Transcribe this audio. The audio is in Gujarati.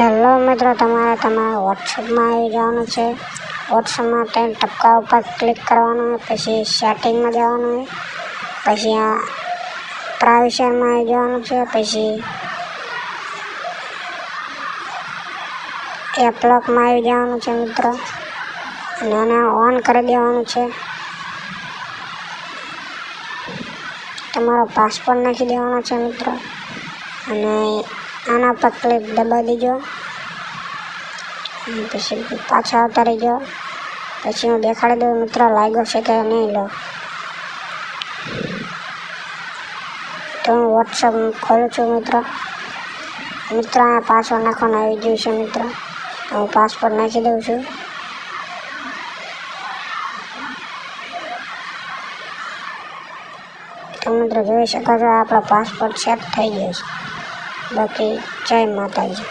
હેલો મિત્રો, તમારે તમારા વોટ્સઅપમાં આવી જવાનું છે. વોટ્સઅપમાં ત્રણ ટપકા ઉપર ક્લિક કરવાનું પછી સેટિંગમાં જવાનું પછી આ પ્રાઇવેશનમાં આવી જવાનું છે, પછી એપલોકમાં આવી જવાનું છે મિત્રો. અને એને ઓન કરી દેવાનું છે. તમારો પાસપોર્ટ નાખી દેવાનો છે મિત્રો. અને આના પર ક્લિપ દબાવી દેજો. પછી પાછા આવતા રહીજો પછી હું દેખાડી દઉં, મિત્રો, લાગ્યો છે કે નહીં લો. તો હું વોટ્સઅપ ખોલું છું, મિત્રો. મિત્રો, આ પાસવર્ડ નાખવાનો આવી ગયું છે, મિત્રો. હું પાસપોર્ટ નાખી દઉં છું. તો મિત્રો, જોઈ શકો છો, આપણો પાસપોર્ટ સેટ થઈ ગયો છે. બાકી જય માતાજી.